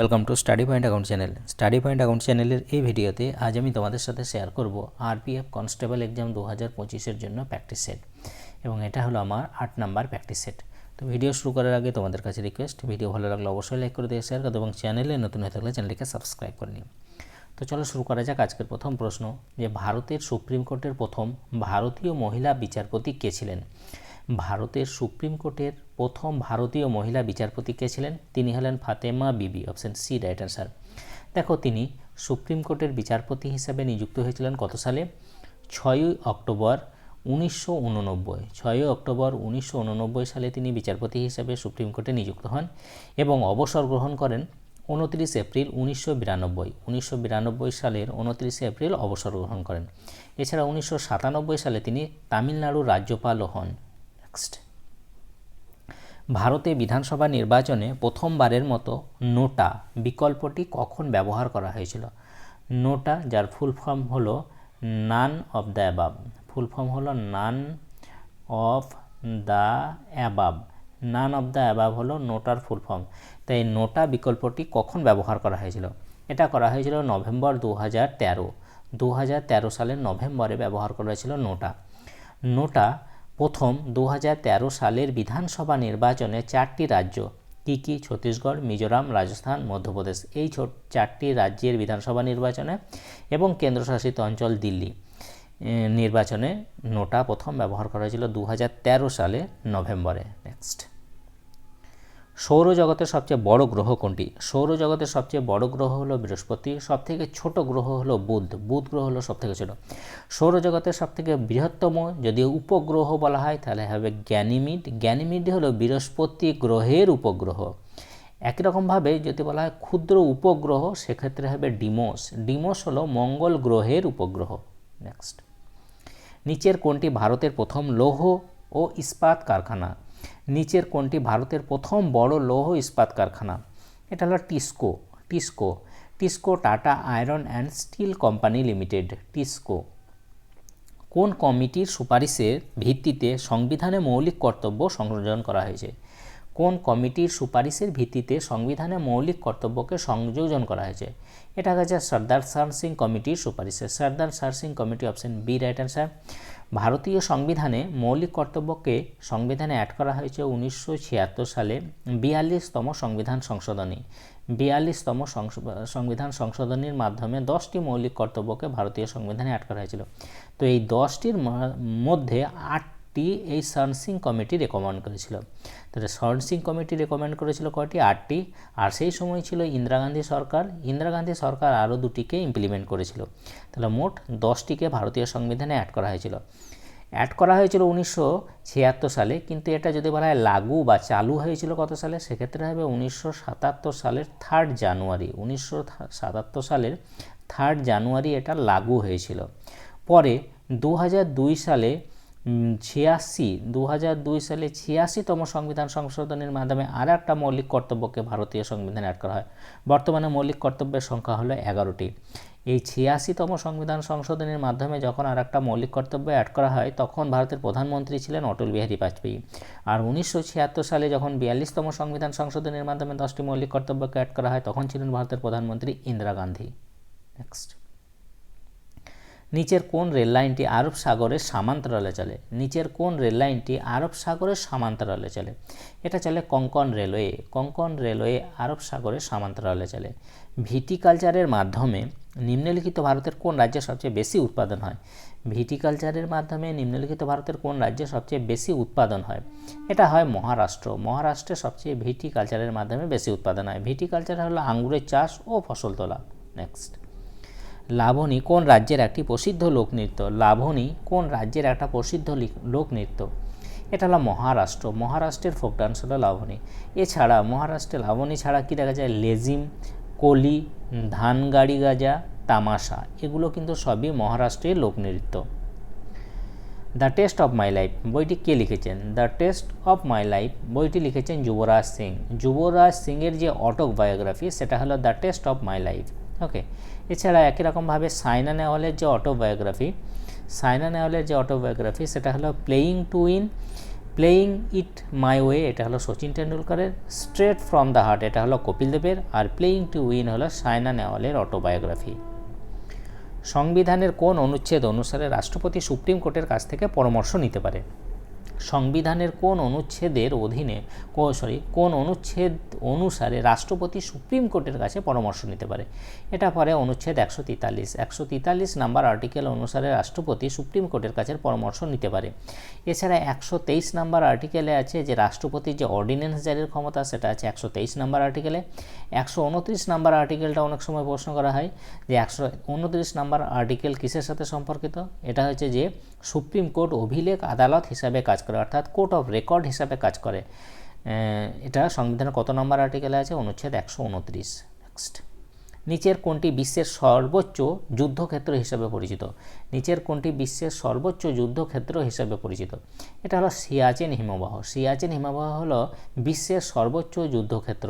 Welcome to study point account channel study point account চ্যানেলের এই ভিডিওতে আজ আমি তোমাদের সাথে শেয়ার করব আরপিএফ কনস্টেবল এক্সাম দু হাজার পঁচিশের জন্য প্র্যাকটিস সেট এবং এটা হলো আমার আট নাম্বার প্র্যাকটিস সেট তো ভিডিও শুরু করার আগে তোমাদের কাছে রিকোয়েস্ট ভিডিও ভালো লাগলে অবশ্যই লাইক করে দিয়ে শেয়ার করো এবং চ্যানেলে নতুন হয়ে থাকলে চ্যানেলটিকে সাবস্ক্রাইব করে নিও। তো চলো শুরু করা যাক আজকের প্রথম প্রশ্ন, যে ভারতের সুপ্রিম কোর্টের প্রথম ভারতীয় মহিলা বিচারপতি কে ছিলেন? ভারতের সুপ্রিম কোর্টের প্রথম ভারতীয় মহিলা বিচারপতি কে ছিলেন? তিনি হলেন ফাতেমা বিবি অপশন সি রাইট অ্যান্সার দেখো, তিনি সুপ্রিম কোর্টের বিচারপতি হিসেবে নিযুক্ত হয়েছিলেন কত সালে? ছয়ই অক্টোবর উনিশশো উননব্বই। ছয়ই অক্টোবর উনিশশো উননব্বই সালে তিনি বিচারপতি হিসেবে সুপ্রিম কোর্টে নিযুক্ত হন এবং অবসর গ্রহণ করেন উনত্রিশ এপ্রিল উনিশশো বিরানব্বই। উনিশশো বিরানব্বই সালের উনত্রিশে এপ্রিল অবসর গ্রহণ করেন। এছাড়া উনিশশো সাতানব্বই সালে তিনি তামিলনাড়ুর রাজ্যপালও হন। নেক্সট ভারতে বিধানসভা নির্বাচনে প্রথমবারের মতো নোটা বিকল্পটি কখন ব্যবহার করা হয়েছিল? নোটা, যার ফুল ফর্ম হলো none of the above full form হলো none of the above none of the above হলো নোটার ফুল ফর্ম তাই নোটা বিকল্পটি কখন ব্যবহার করা হয়েছিল? এটা করা হয়েছিল নভেম্বর দু হাজার তেরো। দু হাজার তেরো সালের নভেম্বরে ব্যবহার করা হয়েছিল নোটা। নোটা প্রথম দু হাজার তেরো সালের বিধানসভা নির্বাচনে চারটি রাজ্য, কী কী? ছত্তিশগড়, মিজোরাম, রাজস্থান, মধ্যপ্রদেশ। এই চারটি রাজ্যের বিধানসভা নির্বাচনে এবং কেন্দ্রশাসিত অঞ্চল দিল্লি নির্বাচনে নোটা প্রথম ব্যবহার করা হয়েছিল দু হাজার তেরো সালে নভেম্বরে। নেক্সট। সৌরজগতের সবচেয়ে বড় গ্রহ কোনটি? সৌরজগতের সবচেয়ে বড় গ্রহ হলো বৃহস্পতি, সবথেকে ছোট গ্রহ হলো বুধ। বুধ গ্রহ হলো সবথেকে ছোট। সৌরজগতের সবথেকে বৃহত্তম যদি উপগ্রহ বলা হয়, তাহলে হবে গ্যানিমিড। গ্যানিমিড হলো বৃহস্পতি গ্রহের উপগ্রহ। একই রকমভাবে যদি বলা হয় ক্ষুদ্র উপগ্রহ, সেক্ষেত্রে হবে ডিমোস। ডিমোস হলো মঙ্গল গ্রহের উপগ্রহ। নেক্সট। নিচের কোনটি ভারতের প্রথম লৌহ ও ইস্পাত কারখানা? নিচের কোনটি ভারতের প্রথম বড় লৌহ ইস্পাত কারখানা। এটা হলো TISCO TISCO. TISCO Tata iron and steel company limited, TISCO. কোন কমিটির সুপারিশের ভিত্তিতে সংবিধানে মৌলিক কর্তব্য সংযোজন করা হয়েছে? কোন কমিটির সুপারিশের ভিত্তিতে সংবিধানে মৌলিক কর্তব্যকে সংযোজন করা হয়েছে? এটা হচ্ছে সর্দার সার সিং কমিটির সুপারিশে। Sardar Swaran Singh committee option B, right answer. ভারতীয় সংবিধানে মৌলিক কর্তব্যকে সংবিধানে অ্যাড করা হয়েছে উনিশশো ছিয়াত্তর সালে বিয়াল্লিশতম সংবিধান সংশোধনী। বিয়াল্লিশতম সংবিধান সংশোধনীর মাধ্যমে দশটি মৌলিক কর্তব্যকে ভারতীয় সংবিধানে অ্যাড করা হয়েছিল। তো এই দশটির মধ্যে মধ্যে আটটি এই সার্নসিং কমিটি রেকমেন্ড করেছিল। তাহলে সার্নসিং কমিটি রেকমেন্ড করেছিল কয়টি? আটটি। আর সেই সময় ছিল ইন্দিরা গান্ধী সরকার। ইন্দিরা গান্ধী সরকার আরও দুটিকে ইমপ্লিমেন্ট করেছিল। তাহলে মোট দশটিকে ভারতীয় সংবিধানে অ্যাড করা হয়েছিল। অ্যাড করা হয়েছিল উনিশশো ছিয়াত্তর সালে, কিন্তু এটা যদি বলা হয় লাগু বা চালু হয়েছিল কত সালে? সেক্ষেত্রে হবে উনিশশো সাতাত্তর সালের থার্ড জানুয়ারি উনিশশো সাতাত্তর সালের থার্ড জানুয়ারি এটা লাগু হয়েছিল। পরে দু সালে ছিয়াশি দু সালে ছিয়াশিতম সংবিধান সংশোধনের মাধ্যমে আর একটা মৌলিক কর্তব্যকে ভারতীয় সংবিধানে অ্যাড করা হয়। বর্তমানে মৌলিক কর্তব্যের সংখ্যা হলো এগারোটি। এই ছিয়াশিতম সংবিধান সংশোধনের মাধ্যমে যখন আর একটা মৌলিক কর্তব্য অ্যাড করা হয়, তখন ভারতের প্রধানমন্ত্রী ছিলেন অটল বিহারী বাজপেয়ী। আর উনিশশো ছিয়াত্তর সালে যখন বিয়াল্লিশতম সংবিধান সংশোধনের মাধ্যমে দশটি মৌলিক কর্তব্যকে অ্যাড করা হয়, তখন ছিলেন ভারতের প্রধানমন্ত্রী ইন্দিরা গান্ধী। নেক্সট নিচের কোন রেল লাইনটি আরব সাগরের সামান্তরালে চলে? নিচের কোন রেল লাইনটি আরব সাগরের সামান্তরালে চলে? এটা চলে কঙ্কন রেলওয়ে। কঙ্কন রেলওয়ে আরব সাগরের সামান্তরালে চলে। ভিটিকালচারের মাধ্যমে নিম্নলিখিত ভারতের কোন রাজ্যে সবচেয়ে বেশি উৎপাদন হয়? ভিটিকালচারের মাধ্যমে নিম্নলিখিত ভারতের কোন রাজ্যে সবচেয়ে বেশি উৎপাদন হয়? এটা হয় মহারাষ্ট্র। মহারাষ্ট্রে সবচেয়ে ভিটিকালচারের মাধ্যমে বেশি উৎপাদন হয়। ভিটিকালচার হলো আঙ্গুরের চাষ ও ফসল তোলা। নেক্সট লাবণী কোন রাজ্যের একটি প্রসিদ্ধ লোকনৃত্য? লাবণী কোন রাজ্যের একটা প্রসিদ্ধ লোকনৃত্য? এটা হলো মহারাষ্ট্র। মহারাষ্ট্রের ফোক ডান্স হলো লাবণী। এছাড়া মহারাষ্ট্রে লাবণী ছাড়া কী দেখা যায়? লেজিম, কলি ধান গাড়ি গাজা, তামাশা এগুলো কিন্তু সবই মহারাষ্ট্রের লোকনৃত্য। The test of my life বইটি কে লিখেছেন? The test of my life বইটি লিখেছেন যুবরাজ সিং। যুবরাজ সিংয়ের যে অটোবায়োগ্রাফি সেটা হলো the test of my life okay এছাড়া একই রকমভাবে সাইনা নেওয়ালের যে অটোবায়োগ্রাফি সাইনা নেওয়ালের যে অটোবায়োগ্রাফি সেটা হলো playing to win playing it my way এটা হলো সচিন টেন্ডুলকারের স্ট্রেট ফ্রম দ্য হার্ট এটা হলো কপিল দেবের, আর প্লেয়িং টু উইন হলো সায়না নেওয়ালের অটোবায়োগ্রাফি সংবিধানের কোন অনুচ্ছেদ অনুসারে রাষ্ট্রপতি সুপ্রিম কোর্টের কাছ থেকে পরামর্শ নিতে পারে। সংবিধানের কোন অনুচ্ছেদের অধীনে সরি কোন অনুচ্ছেদ অনুসারে রাষ্ট্রপতি সুপ্রিম কোর্টের কাছে পরামর্শ নিতে পারে। এটা পরে অনুচ্ছেদ একশো তেতাল্লিশ। একশো তেতাল্লিশ নাম্বার আর্টিকেল অনুসারে রাষ্ট্রপতি সুপ্রিম কোর্টের কাছে পরামর্শ নিতে পারে। এছাড়া একশো তেইশ নাম্বার আর্টিকেলে আছে যে রাষ্ট্রপতির যে অর্ডিন্যান্স জারির ক্ষমতা, সেটা আছে একশো তেইশ নাম্বার আর্টিকেলে। একশো উনত্রিশ নাম্বার আর্টিকেলটা অনেক সময় প্রশ্ন করা হয় যে একশো উনত্রিশ নাম্বার আর্টিকেল কিসের সাথে সম্পর্কিত? এটা হচ্ছে যে সুপ্রিম কোর্ট অভিলেখ আদালত হিসাবে কাজ করে অর্থাৎ কোর্ট অফ রেকর্ড হিসাবে কাজ করে। এটা সংবিধানের কত নম্বর আর্টিকেলে আছে? অনুচ্ছেদ একশো উনত্রিশ। নেক্সট নিচের কোনটি বিশ্বের সর্বোচ্চ যুদ্ধক্ষেত্র হিসাবে পরিচিত। নিচের কোনটি বিশ্বের সর্বোচ্চ যুদ্ধক্ষেত্র হিসাবে পরিচিত। এটা হলো সিয়াচেন হিমবাহ। সিয়াচেন হিমবাহ হলো বিশ্বের সর্বোচ্চ যুদ্ধক্ষেত্র।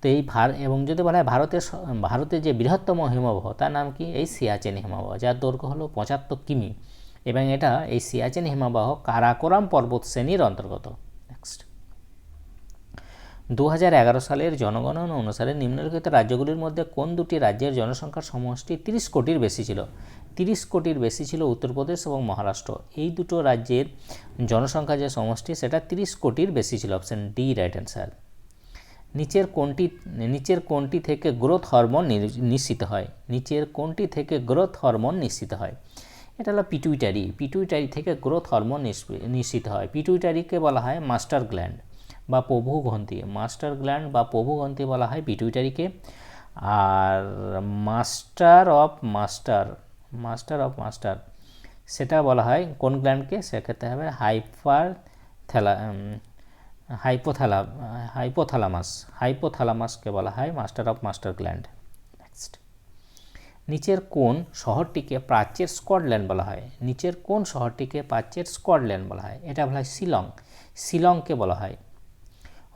তো এই ভার, এবং যদি বলা হয় ভারতের ভারতের যে বৃহত্তম হিমবাহ, তার নাম কি? এই সিয়াচেন হিমবাহ, যার দৈর্ঘ্য হলো পঁচাত্তর কিমি। এবং এটা এই সিয়াচেন হিমবাহ কারাকোরাম পর্বত শ্রেণির অন্তর্গত। নেক্সট দু হাজার এগারো সালের জনগণনা অনুসারে নিম্নলিখিত রাজ্যগুলির মধ্যে কোন দুটি রাজ্যের জনসংখ্যার সমষ্টি তিরিশ কোটির বেশি ছিল? তিরিশ কোটির বেশি ছিল উত্তরপ্রদেশ এবং মহারাষ্ট্র। এই দুটো রাজ্যের জনসংখ্যা যে সমষ্টি, সেটা তিরিশ কোটির বেশি ছিল। অপশন ডি রাইট অ্যান্সার নিচের কোনটি নিচের কোনটি থেকে গ্রোথ হরমোন নিশ্চিত হয়? নিচের কোনটি থেকে গ্রোথ হরমোন নিশ্চিত হয়? এটা হলো পিটুইটারি পিটুইটারি থেকে গ্রোথ হরমোন নিশ্চিত হয়। পিটুইটারিকে বলা হয় মাস্টার গ্ল্যান্ড বা প্রভুগ্রন্থি মাস্টার গ্ল্যান্ড বা প্রভুগ্রন্থি বলা হয় পিটুইটারিকে আর master of master master of master সেটা বলা হয় কোন গ্ল্যান্ডকে সেক্ষেত্রে হবে হাইপার থ্যালা হাইপোথ্যালা হাইপোথ্যালামাস হাইপোথ্যালামাসকে বলা হয় master of master gland next নিচের কোন শহরটিকে প্রাচ্যের স্কটল্যান্ড বলা হয়। নিচের কোন শহরটিকে প্রাচ্যের স্কটল্যান্ড বলা হয়। এটা বলা হয় শিলং। শিলংকে বলা হয়।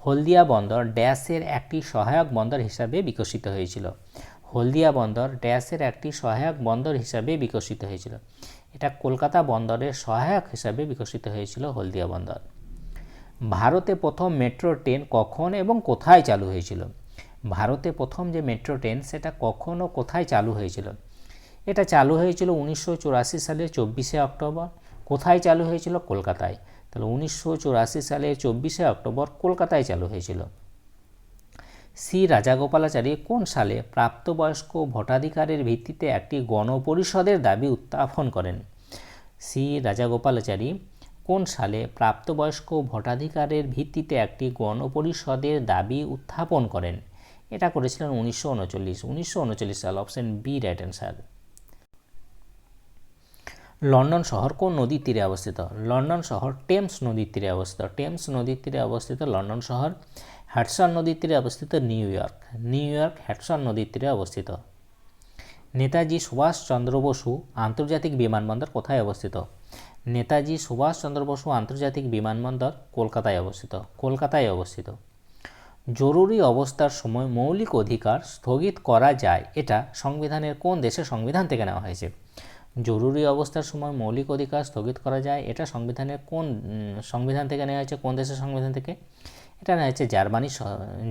হলদিয়া বন্দর ড্যাশের একটি সহায়ক বন্দর হিসাবে বিকশিত হয়েছিল। হলদিয়া বন্দর ড্যাশের একটি সহায়ক বন্দর হিসাবে বিকশিত হয়েছিল। এটা কলকাতা বন্দরের সহায়ক হিসাবে বিকশিত হয়েছিল হলদিয়া বন্দর। ভারতে প্রথম মেট্রো ট্রেন কখন এবং কোথায় চালু হয়েছিল? ভারতে প্রথম যে মেট্রো ট্রেন সেটা কখন ও কোথায় চালু হয়েছিল? এটা চালু হয়েছিল উনিশশো সালের চব্বিশে অক্টোবর। কোথায় চালু হয়েছিল? কলকাতায়। তাহলে উনিশশো সালের চব্বিশে অক্টোবর কলকাতায় চালু হয়েছিল। সি রাজাগোপালাচারী, কোন সালে প্রাপ্তবয়স্ক ভোটাধিকারের ভিত্তিতে একটি গণপরিষদের দাবি উত্থাপন করেন? সি রাজাগোপালাচারী, কোন সালে প্রাপ্তবয়স্ক ভোটাধিকারের ভিত্তিতে একটি গণপরিষদের দাবি উত্থাপন করেন? এটা করেছিলেন উনিশশো উনচল্লিশ। উনিশশো উনচল্লিশ সাল, option B right answer London শহর কোন নদীর তীরে অবস্থিত? লন্ডন শহর টেমস নদীর তীরে অবস্থিত। টেমস নদীর তীরে অবস্থিত লন্ডন শহর। হ্যাটসন নদীর তীরে অবস্থিত New York. New York, Hudson নদীর তীরে অবস্থিত। নেতাজি সুভাষচন্দ্র বসু আন্তর্জাতিক বিমানবন্দর কোথায় অবস্থিত? নেতাজি সুভাষচন্দ্র বসু আন্তর্জাতিক বিমানবন্দর কলকাতায় অবস্থিত। কলকাতায় অবস্থিত। জরুরি অবস্থার সময় মৌলিক অধিকার স্থগিত করা যায়। এটা সংবিধানের কোন দেশের সংবিধান থেকে নেওয়া হয়েছে? জরুরি অবস্থার সময় মৌলিক অধিকার স্থগিত করা যায়, এটা সংবিধানের কোন সংবিধান থেকে নেওয়া হয়েছে? কোন দেশের সংবিধান থেকে? এটা নেওয়া হয়েছে জার্মানি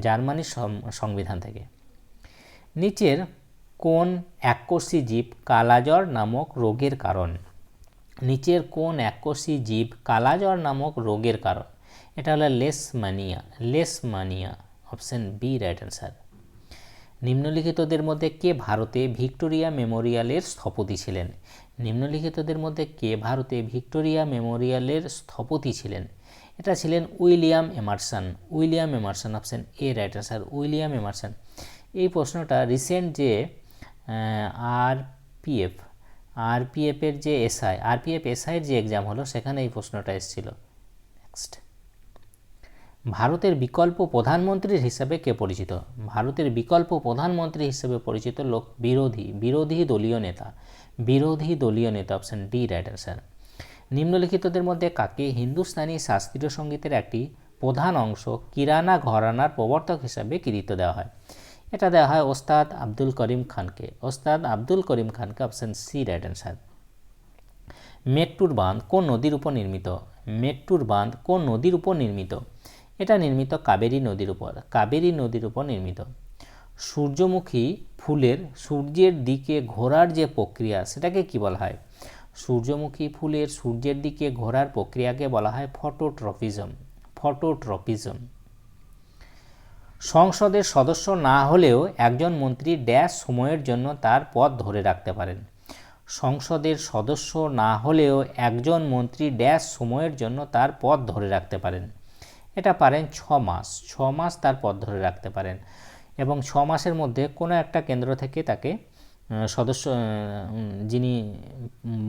জার্মানির সংবিধান থেকে। নিচের কোন এককোষী জীব কালাজ্বর নামক রোগের কারণ? নিচের কোন এককোষী জীব কালাজ্বর নামক রোগের কারণ? এটা হলো leishmania leishmania option B right answer নিম্নলিখিতদের মধ্যে কে ভারতে ভিক্টোরিয়া মেমোরিয়ালের স্থপতি ছিলেন? নিম্নলিখিতদের মধ্যে কে ভারতে ভিক্টোরিয়া মেমোরিয়ালের স্থপতি ছিলেন? এটা ছিলেন William Emerson. William Emerson option A right answer William Emerson. এই প্রশ্নটা রিসেন্ট যে আর পিএফ আরপিএফের যে এসআই আরপিএফ এসআইয়ের যে এক্সাম হলো, সেখানে এই প্রশ্নটা এসেছিল। নেক্সট ভারতের বিকল্প প্রধানমন্ত্রীর হিসাবে কে পরিচিত? ভারতের বিকল্প প্রধানমন্ত্রী হিসেবে পরিচিত লোক বিরোধী বিরোধী দলীয় নেতা, বিরোধী দলীয় নেতা অপশন ডি রাইট অ্যান্সার নিম্নলিখিতদের মধ্যে কাকে হিন্দুস্তানি শাস্ত্রীয় সঙ্গীতের একটি প্রধান অংশ কিরানা ঘরানার প্রবর্তক হিসাবে কৃতিত্ব দেওয়া হয়? এটা দেওয়া হয় ওস্তাদ আব্দুল করিম খানকে। ওস্তাদ আব্দুল করিম খানকে option C right answer Mettur বাঁধ কোন নদীর উপর নির্মিত? মেট্টুর বাঁধ কোন নদীর উপর নির্মিত? এটা নির্মিত কাবেরী নদীর উপর। কাবেরী নদীর উপর নির্মিত। সূর্যমুখী ফুলের, সূর্যের দিকে ঘোরার যে প্রক্রিয়া, সেটাকে কি বলা হয়? সূর্যমুখী ফুলের, সূর্যের দিকে ঘোরার প্রক্রিয়াকে বলা হয় ফটোট্রপিজম ফটোট্রপিজম সংসদের সদস্য না হলেও একজন মন্ত্রী ড্যাশ সময়ের জন্য তার পদ ধরে রাখতে পারেন। সংসদের সদস্য না হলেও একজন মন্ত্রী ড্যাশ সময়ের জন্য তার পদ ধরে রাখতে পারেন। এটা পারেন ছ মাস। ছ মাস তার পদ ধরে রাখতে পারেন। এবং ছ মাসের মধ্যে কোনো একটা কেন্দ্র থেকে তাকে সদস্য যিনি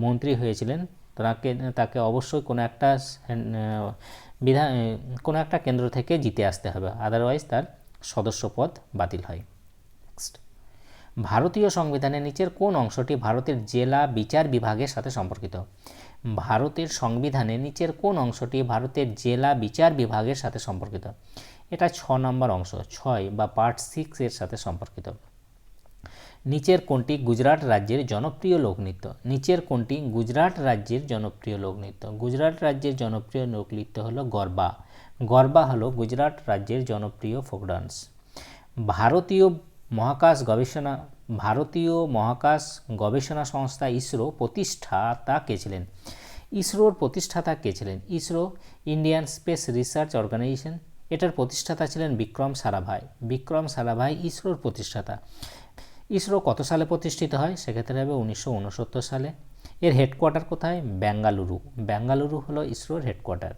মন্ত্রী হয়েছিলেন, তাকে তাকে অবশ্যই কোনো একটা বিধান কোনো একটা কেন্দ্র থেকে জিতে আসতে হবে। আদারওয়াইজ তার সদস্য পদ বাতিল হয়। নেক্সট ভারতীয় সংবিধানের নিচের কোন অংশটি ভারতের জেলা বিচার বিভাগের সাথে সম্পর্কিত? ভারতের সংবিধানের নিচের কোন অংশটি ভারতের জেলা বিচার বিভাগের সাথে সম্পর্কিত? এটা ছ নম্বর অংশ, ছয় বা পার্ট সিক্স এর সাথে সম্পর্কিত। নিচের কোনটি গুজরাট রাজ্যের জনপ্রিয় লোকনৃত্য? নিচের কোনটি গুজরাট রাজ্যের জনপ্রিয় লোকনৃত্য? গুজরাট রাজ্যের জনপ্রিয় লোকনৃত্য হলো গরবা। গরবা হলো গুজরাট রাজ্যের জনপ্রিয় ফোক ডান্স। ভারতীয় মহাকাশ গবেষণা ভারতীয় মহাকাশ গবেষণা সংস্থা ইসরো প্রতিষ্ঠাতা কে ছিলেন? ইসরোর প্রতিষ্ঠাতা কে ছিলেন? ISRO Indian space research organisation. এটার প্রতিষ্ঠাতা ছিলেন বিক্রম সারাভাই। বিক্রম সারাভাই ইসরোর প্রতিষ্ঠাতা। ইসরো কত সালে প্রতিষ্ঠিত হয়? সেক্ষেত্রে হবে উনিশশো উনসত্তর সালে। এর হেডকোয়ার্টার কোথায়? বেঙ্গালুরু। বেঙ্গালুরু হলো ইসরোর হেডকোয়ার্টার।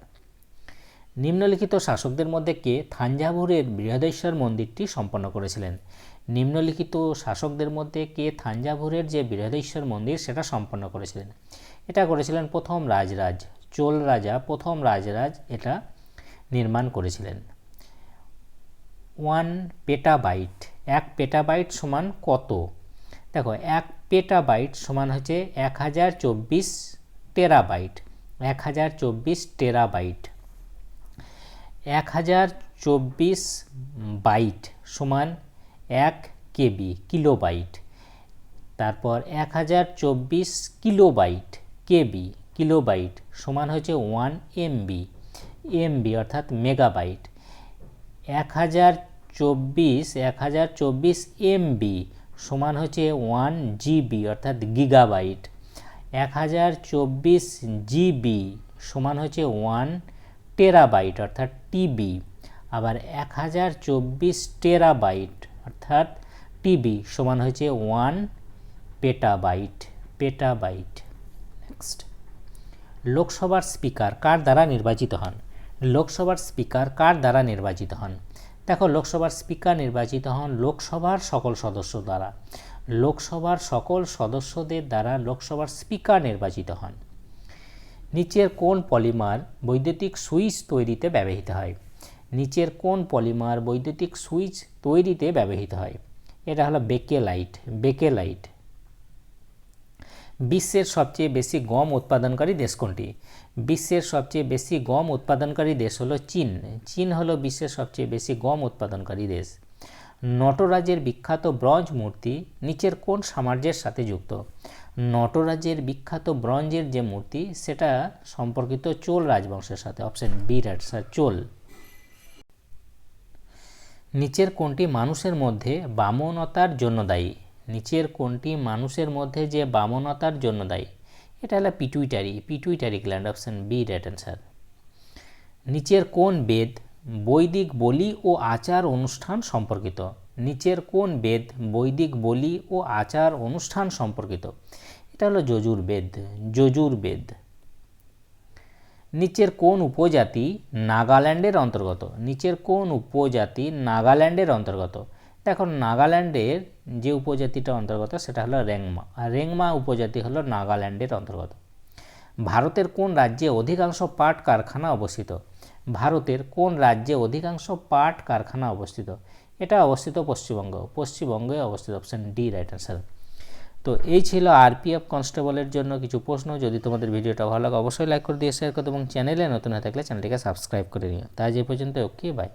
নিম্নলিখিত শাসকদের মধ্যে কে থাঞ্জাভুরের বৃহদেশ্বর মন্দিরটি সম্পন্ন করেছিলেন? নিম্নলিখিত শাসকদের মধ্যে কে থাঞ্জাভুরের যে বৃহদেশ্বর মন্দির সেটা সম্পন্ন করেছিলেন। এটা করেছিলেন প্রথম রাজরাজ, চোল রাজা প্রথম রাজরাজ এটা নির্মাণ করেছিলেন। ওয়ান পেটাবাইট, এক পেটাবাইট সমান কত? দেখো, এক পেটাবাইট সমান হচ্ছে এক হাজার চব্বিশ টেরাবাইট, এক হাজার চব্বিশ টেরাবাইট। এক হাজার চব্বিশ বাইট সমান এক কেবি কিলোবাইট, তারপর এক হাজার চব্বিশ কিলোবাইট কেবি, কিলোবাইট সমান হচ্ছে ওয়ান এমবি এমবি অর্থাৎ মেগাবাইট। এক হাজার চব্বিশ, এক হাজার চব্বিশ এমবি সমান হচ্ছে ওয়ান জিবি অর্থাৎ গিগাবাইট। এক হাজার চব্বিশ জিবি সমান হচ্ছে ওয়ান টেরাবাইট অর্থাৎ টিবি। আবার এক হাজার চব্বিশ টেরাবাইট অর্থাৎ টিবি সমান হচ্ছে ওয়ান পেটাবাইট পেটাবাইট নেক্সট লোকসভার স্পিকার কার দ্বারা নির্বাচিত হন? লোকসভার স্পিকার কার দ্বারা নির্বাচিত হন? দেখো, লোকসভার স্পিকার নির্বাচিত হন লোকসভার সকল সদস্য দ্বারা। লোকসভার সকল সদস্যদের দ্বারা লোকসভার স্পিকার নির্বাচিত হন। নিচের কোন পলিমার বৈদ্যুতিক সুইচ তৈরিতে ব্যবহৃত হয়? নিচের কোন পলিমার বৈদ্যুতিক সুইচ তৈরিতে ব্যবহৃত হয়? এটা হলো বেকেলাইট বেকেলাইট। বিশ্বের সবচেয়ে বেশি গম উৎপাদনকারী দেশ কোনটি? বিশ্বের সবচেয়ে বেশি গম উৎপাদনকারী দেশ হলো চীন। চীন হলো বিশ্বের সবচেয়ে বেশি গম উৎপাদনকারী দেশ। নটরাজের বিখ্যাত ব্রঞ্জ মূর্তি নিচের কোন সাম্রাজ্যের সাথে যুক্ত? নটরাজের বিখ্যাত ব্রঞ্জের যে মূর্তি, সেটা সম্পর্কিত চোল রাজবংশের সাথে, অপশন বি রাইট চোল। নিচের কোনটি মানুষের মধ্যে বামনতার জন্য দায়ী। নিচের কোনটি মানুষের মধ্যে যে বামনতার জন্য দায়ী। এটা হলো pituitary pituitary gland option B right answer নিচের কোন বেদ, বৈদিক বলি ও আচার অনুষ্ঠান সম্পর্কিত। নিচের কোন বেদ, বৈদিক বলি ও আচার অনুষ্ঠান সম্পর্কিত। এটা হলো যজুর বেদ যজুর বেদ। নিচের কোন উপজাতি নাগাল্যান্ডের অন্তর্গত? নিচের কোন উপজাতি নাগাল্যান্ডের অন্তর্গত? দেখো, নাগাল্যান্ডের যে উপজাতিটা অন্তর্গত, সেটা হলো রেংমা। আর রেংমা উপজাতি হলো নাগাল্যান্ডের অন্তর্গত। ভারতের কোন রাজ্যে অধিকাংশ পাট কারখানা অবস্থিত? ভারতের কোন রাজ্যে অধিকাংশ পাট কারখানা অবস্থিত? এটা অবস্থিত পশ্চিমবঙ্গ। পশ্চিমবঙ্গে অবস্থিত। অপশন ডি রাইট অ্যান্সার তো এই ছিল আরপিএফ কনস্টেবলের জন্য কিছু প্রশ্ন। যদি তোমাদের ভিডিওটা ভালো লাগে, অবশ্যই লাইক করে দিয়ে শেয়ার করো এবং চ্যানেলে নতুন হয়ে থাকলে চ্যানেলটিকে সাবস্ক্রাইব করে নিও। তাই যে পর্যন্ত ওকে বাই